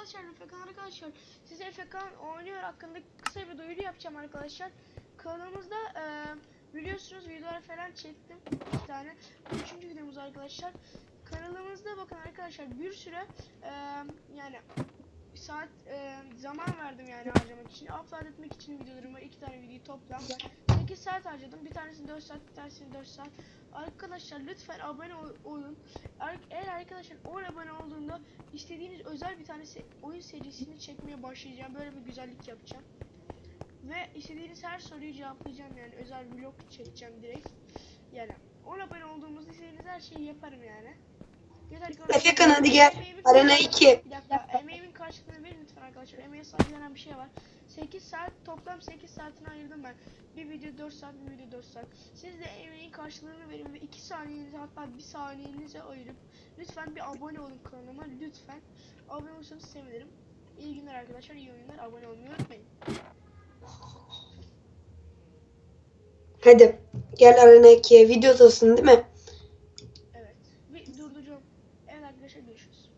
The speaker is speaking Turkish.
arkadaşlar Efekan arkadaşlar. Size Efekan oynuyor hakkında kısa bir duyuru yapacağım arkadaşlar. Kanalımızda e, biliyorsunuz videolar falan çektim iki tane. Bu üçüncü videomuz arkadaşlar. Kanalımızda bakın arkadaşlar bir süre e, yani saat e, zaman verdim yani harcamak için. Upload etmek için videolarıma iki tane videoyu toplam 8 saat harcadım. Bir tanesini 4 saat, bir tanesini 4 saat. Arkadaşlar lütfen abone ol- olun. Eğer arkadaşlar 10 abone olduğunda istediğiniz özel bir tanesi oyun serisini çekmeye başlayacağım. Böyle bir güzellik yapacağım. Ve istediğiniz her soruyu cevaplayacağım yani özel vlog çekeceğim direkt. Yani 10 abone olduğumuzda istediğiniz her şeyi yaparım yani. Efekan hadi gel. Arena 2. Bir dakika emeğimin karşılığını verin lütfen arkadaşlar. Emeğe saygılanan bir şey var. 8 saat toplam 8 saatini ayırdım ben. Bir video 4 saat, bir video 4 saat. Siz de emeğin karşılığını verin ve 2 saniyenizi hatta 1 saniyenizi ayırıp lütfen bir abone olun kanalıma lütfen. Abone olursanız sevinirim. İyi günler arkadaşlar, iyi oyunlar. Abone olmayı unutmayın. Hadi gel Arena 2'ye. Videodasın değil mi? Evet. Bir durduracağım. Evet arkadaşlar görüşürüz.